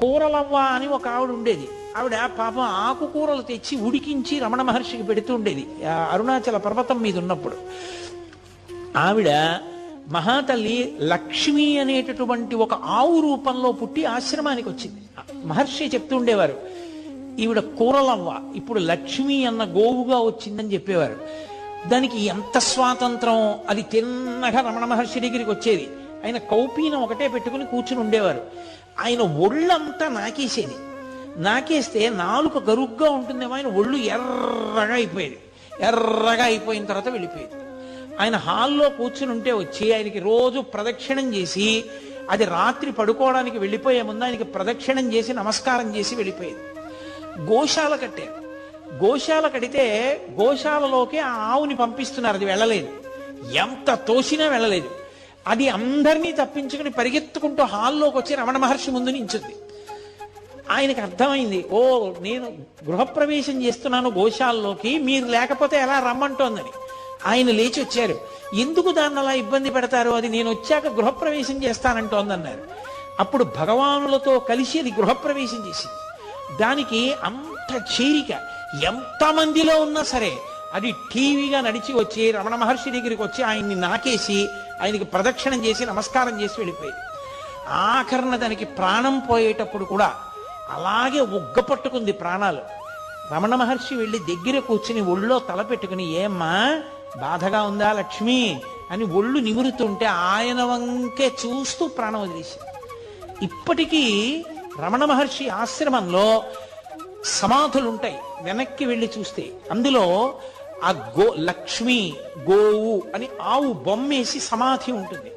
కూరలవ్వ అని ఒక ఆవిడ ఉండేది. ఆవిడ పాపం ఆకుకూరలు తెచ్చి ఉడికించి రమణ మహర్షికి పెడుతూ ఉండేది. అరుణాచల పర్వతం మీద ఉన్నప్పుడు. ఆవిడ మహాతల్లి లక్ష్మి అనేటటువంటి ఒక ఆవు రూపంలో పుట్టి ఆశ్రమానికి వచ్చింది. మహర్షి చెప్తూ ఉండేవారు ఈవిడ కూరలవ్వ ఇప్పుడు లక్ష్మి అన్న గోవుగా వచ్చిందని చెప్పేవారు. దానికి ఎంత స్వాతంత్రం? అది తిన్నగా రమణ మహర్షి దగ్గరికి వచ్చేది. ఆయన కౌపీనం ఒకటే పెట్టుకుని కూర్చుని ఉండేవారు. ఆయన ఒళ్ళంతా నాకేసేది. నాకేస్తే నాలుక గరుగ్గా ఉంటుందేమో ఆయన ఒళ్ళు ఎర్రగా అయిపోయేది. ఎర్రగా అయిపోయిన తర్వాత వెళ్ళిపోయేది. ఆయన హాల్లో కూర్చుని ఉంటే వచ్చి ఆయనకి రోజు ప్రదక్షిణం చేసి అది రాత్రి పడుకోవడానికి వెళ్ళిపోయే ముందు ఆయనకి ప్రదక్షిణం చేసి నమస్కారం చేసి వెళ్ళిపోయేది. గోశాల కట్టారు. గోశాల కడితే గోశాలలోకి ఆ ఆవుని పంపిస్తున్నారు. అది వెళ్ళలేదు. ఎంత తోసినా వెళ్ళలేదు. అది అందరినీ తప్పించుకుని పరిగెత్తుకుంటూ హాల్లోకి వచ్చి రమణ మహర్షి ముందు నించుంది. ఆయనకి అర్థమైంది ఓ నేను గృహప్రవేశం చేస్తున్నాను గోశాల్లోకి మీరు లేకపోతే ఎలా రమ్మంటోందని. ఆయన లేచి వచ్చారు. ఎందుకు దాన్ని అలా ఇబ్బంది పెడతారు? అది నేను వచ్చాక గృహప్రవేశం చేస్తానంటోందన్నారు. అప్పుడు భగవానులతో కలిసి అది గృహప్రవేశం చేసింది. దానికి అంత చేరిక ఎంతమందిలో ఉన్నా సరే అది టీవీగా నడిచి వచ్చి రమణ మహర్షి దగ్గరికి వచ్చి ఆయన్ని నాకేసి ఆయనకి ప్రదక్షిణం చేసి నమస్కారం చేసి వెళ్ళిపోయింది. ఆఖరణ దానికి ప్రాణం పోయేటప్పుడు కూడా అలాగే ఉగ్గ పట్టుకుంది ప్రాణాలు. రమణ మహర్షి వెళ్ళి దగ్గర కూర్చుని ఒళ్ళో తల పెట్టుకుని ఏమ్మా బాధగా ఉందా లక్ష్మి? అని ఒళ్ళు నిమురుతుంటే ఆయన వంకే చూస్తూ ప్రాణం వదిలేసి ఇప్పటికీ రమణ మహర్షి ఆశ్రమంలో సమాధులు ఉంటాయి వెనక్కి వెళ్ళి చూస్తే. అందులో ఆ గో లక్ష్మి గోవు అని ఆవు బొమ్మేసి సమాధి ఉంటుంది.